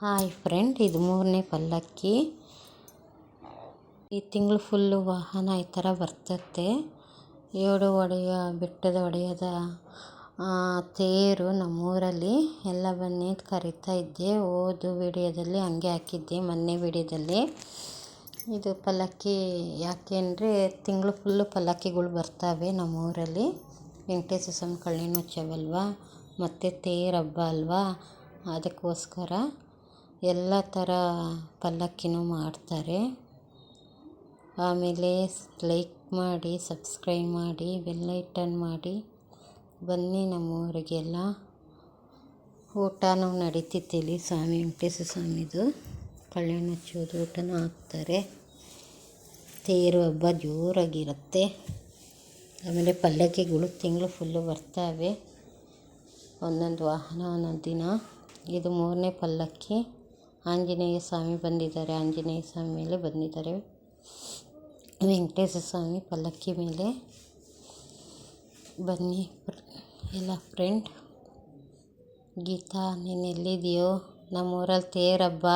Hi friend, ಇದು ಮೂರನೇ ಪಲ್ಲಕ್ಕಿ. ಈ ತಿಂಗಳು ಫುಲ್ಲು ವಾಹನ ಈ ಥರ ಬರ್ತತೆ ಏಳು ಒಡೆಯ, ಬೆಟ್ಟದ ಒಡೆಯದ ತೇರು ನಮ್ಮೂರಲ್ಲಿ. ಎಲ್ಲ ಬನ್ನಿ ಕರಿತಾ ಇದ್ದೆ. ಓದು ವಿಡಿಯೋದಲ್ಲಿ ಹಂಗೆ ಹಾಕಿದ್ದೆ ಮೊನ್ನೆ ವಿಡಿಯೋದಲ್ಲಿ. ಇದು ಪಲ್ಲಕ್ಕಿ ಯಾಕೆ ಅಂದರೆ ತಿಂಗಳು ಫುಲ್ಲು ಪಲ್ಲಕ್ಕಿಗಳು ಬರ್ತವೆ ನಮ್ಮೂರಲ್ಲಿ. ವೆಂಕಟೇಶ್ವರ ಸ್ವಾಮಿ ಕಲ್ಯಾಣೋತ್ಸವ ಮತ್ತು ತೇರು ಹಬ್ಬ ಅಲ್ವಾ, ಅದಕ್ಕೋಸ್ಕರ. ಎಲ್ಲ ಥರ ಪಲ್ಲಕ್ಕಿನೂ ಮಾಡ್ತಾರೆ. ಆಮೇಲೆ ಲೈಕ್ ಮಾಡಿ, ಸಬ್ಸ್ಕ್ರೈಬ್ ಮಾಡಿ, ಬೆಲ್ ಮಾಡಿ. ಬನ್ನಿ ನಮ್ಮೂರಿಗೆಲ್ಲ. ಊಟನೂ ನಡೀತಿತ್ತು ಇಲ್ಲಿ ಸ್ವಾಮಿ ವೆಂಕಟೇಶ್ವರ ಸ್ವಾಮಿದು. ಕಲ್ಯಾಣ ಹಚ್ಚೋದು ಊಟನೂ ಹಾಕ್ತಾರೆ ತೇರು ಹಬ್ಬ ಜೋರಾಗಿರುತ್ತೆ. ಆಮೇಲೆ ಪಲ್ಲಕ್ಕಿಗಳು ತಿಂಗಳು ಫುಲ್ಲು ಬರ್ತವೆ. ಒಂದೊಂದು ವಾಹನ, ಒಂದೊಂದು ದಿನ. ಇದು ಮೂರನೇ ಪಲ್ಲಕ್ಕಿ. ಆಂಜನೇಯ ಸ್ವಾಮಿ ಬಂದಿದ್ದಾರೆ, ಆಂಜನೇಯ ಸ್ವಾಮಿ ಮೇಲೆ ಬಂದಿದ್ದಾರೆ. ವೆಂಕಟೇಶ ಸ್ವಾಮಿ ಪಲ್ಲಕ್ಕಿ ಮೇಲೆ ಬನ್ನಿ. ಎಲ್ಲ ಫ್ರೆಂಡ್, ಗೀತಾ ನೀನು ಎಲ್ಲಿದೆಯೋ? ನಮ್ಮೂರಲ್ಲಿ ತೇರಬ್ಬ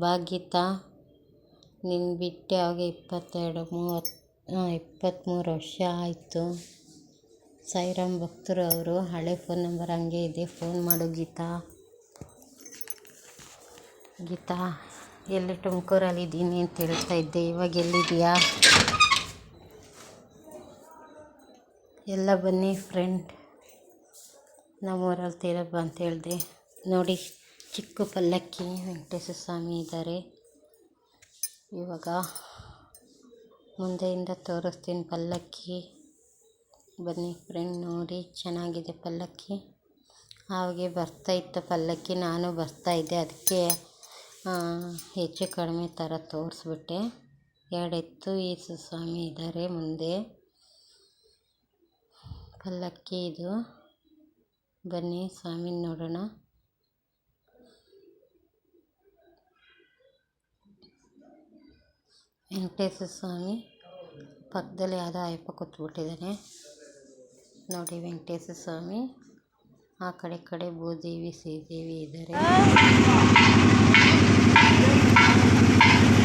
ಬಾ ಗೀತಾ ನಿನ್ನ ಬಿಟ್ಟು ಅವಾಗ ಇಪ್ಪತ್ತೆರಡು ಮೂವತ್ತು ಇಪ್ಪತ್ತ್ಮೂರು ವರ್ಷ ಆಯಿತು. ಸೈರಾಮ್ ಭಕ್ತರು ಅವರು, ಹಳೆ ಫೋನ್ ನಂಬರ್ ಹಂಗೆ ಇದೆ, ಫೋನ್ ಮಾಡು ಗೀತಾ. ಗೀತಾ, ಎಲ್ಲಿ ತುಮಕೂರಲ್ಲಿ ಇದ್ದೀನಿ ಅಂತ ಹೇಳ್ತಾ ಇದ್ದೆ. ಇವಾಗ ಎಲ್ಲಿದೆಯಾ ಎಲ್ಲ ಬನ್ನಿ ಫ್ರೆಂಡ್ ನಮ್ಮೂರಲ್ಲಿ ತೀರಬ್ಬ ಅಂತ ಹೇಳಿದೆ. ನೋಡಿ, ಚಿಕ್ಕ ಪಲ್ಲಕ್ಕಿ ವೆಂಕಟೇಶ್ವರ ಸ್ವಾಮಿ ಇದ್ದಾರೆ. ಇವಾಗ ಮುಂದೆಯಿಂದ ತೋರಿಸ್ತೀನಿ ಪಲ್ಲಕ್ಕಿ. ಬನ್ನಿ ಫ್ರೆಂಡ್ ನೋಡಿ, ಚೆನ್ನಾಗಿದೆ ಪಲ್ಲಕ್ಕಿ. ಹಾಗೆ ಬರ್ತಾಯಿತ್ತು ಪಲ್ಲಕ್ಕಿ. ನಾನು ಬರ್ತಾಯಿದ್ದೆ ಅದಕ್ಕೆ ಹೆಚ್ಚು ಕಡಿಮೆ ಥರ ತೋರಿಸ್ಬಿಟ್ಟೆ. ಎರಡು ಎತ್ತು ಯೇಸು ಸ್ವಾಮಿ ಇದ್ದಾರೆ ಮುಂದೆ. ಪಲ್ಲಕ್ಕಿ ಇದು. ಬನ್ನಿ ಸ್ವಾಮಿನ ನೋಡೋಣ. ವೆಂಕಟೇಶ್ವರ ಸ್ವಾಮಿ ಪಕ್ಕದಲ್ಲಿ ಯಾವುದೋ ಅಯ್ಯಪ್ಪ ಕೂತ್ಬಿಟ್ಟಿದ್ದಾನೆ. ನೋಡಿ ವೆಂಕಟೇಶ್ವರ ಸ್ವಾಮಿ, ಆ ಕಡೆ ಕಡೆ ಭೂದೇವಿ, ಶ್ರೀದೇವಿ ಇದ್ದಾರೆ. Thank you.